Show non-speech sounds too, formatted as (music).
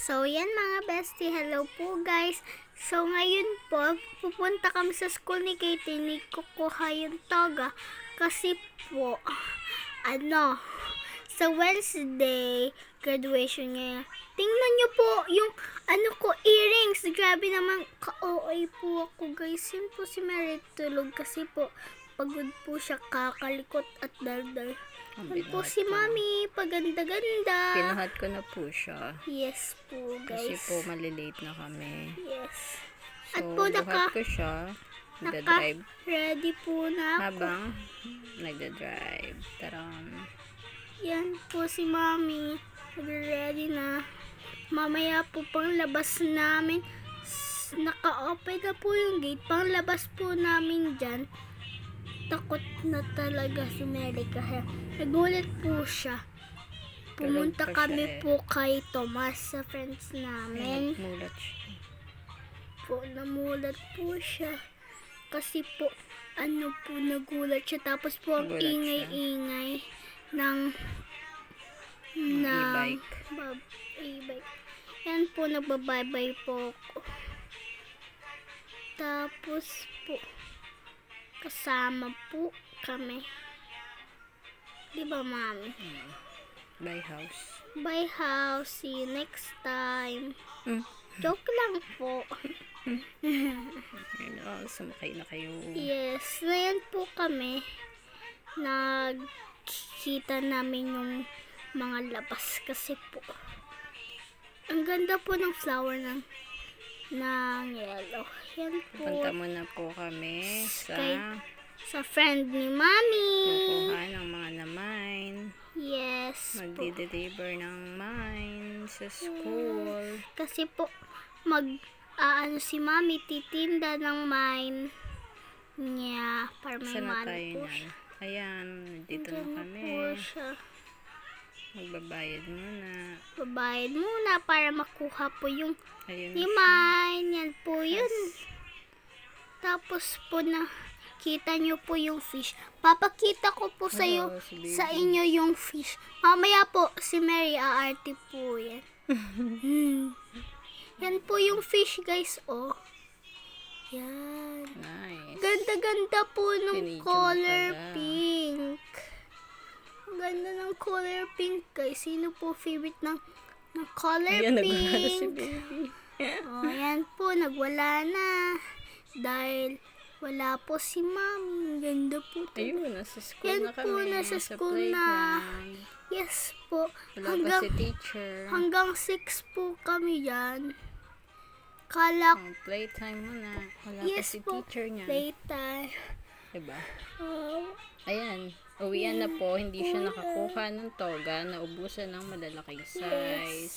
So, yan mga bestie. Hello po guys. So, ngayon po, pupunta kami sa school ni Katie ni kukuha yung toga. Kasi po, ano, sa Wednesday, graduation niya. Tingnan niyo po yung, ano ko, earrings. Grabe naman, ka-OA po ako guys. Yun po si Mary tulog kasi po, pagod po siya kakalikot at daldal. Yan po si Mami, paganda-ganda. Pinuhat ko na po siya. Yes po, Kasi guys. po malilate na kami. Yes. So, At po, naka- ko siya. Nagda-drive. Naka-ready po na ako. Habang nagda-drive. Taram. Yan po si Mami. Ready na. Mamaya po pang labas namin. Naka-open na po yung gate. Pang labas po namin dyan. Takot na talaga si Mary kasi nagulat po siya. Pumunta Tulog pa siya kami eh. po kay Thomas sa friends namin. nagmulat siya. po, namulat po siya. Kasi po, ano po, nagulat siya. Tapos po, ang ingay-ingay ng Ng e-bike. e-bike. Yan po, nagbabaybay po ako. Tapos po, kasama po kami. Di ba, mami? By house. Bye, house. See you next time. Mm. Joke lang po. (laughs) Ayun, oh, sumakay na kayo. Yes, ngayon po kami nagkita namin yung mga labas kasi po ang ganda po ng flower ng ng yellow. Yan po Punta muna po kami sa Kay- sa friend ni Mami. kukuha ng mga na-mine. Yes. Magdi-deliver ng mine sa school. Kasi po mag aano si Mami titinda ng mine niya para may na money tayo po siya. Ayan, dito na Ganun kami. po siya. Magbabayad muna. Babayad muna para makuha po yung Ayun mine. Yan po yun. Tapos po na kita nyo po yung fish. Papakita ko po sa iyo si sa inyo yung fish. Mamaya po si Mary aarte po yan. (laughs) Hmm. Yan po yung fish guys oh. Yan. Nice. Ganda-ganda po ng Pinidyo mo color pink. Ganda ng color pink guys. Sino po favorite ng, ng color Ayan, nagwala si pink? baby. Oh, yan po, nagwala na. Dahil wala po si mami. Ganda po. to. Ayun, nasa school Yan na po, kami. nasa sa school na. playground. Yes po. Wala Hanggang, si teacher. hanggang 6 po kami yan. Kala Oh, playtime muna. Wala yes pa si po, teacher niya. playtime. Diba? Oh, Ayan. Uwian na po. Hindi siya nakakuha ng toga. Naubusan ng malalaking size.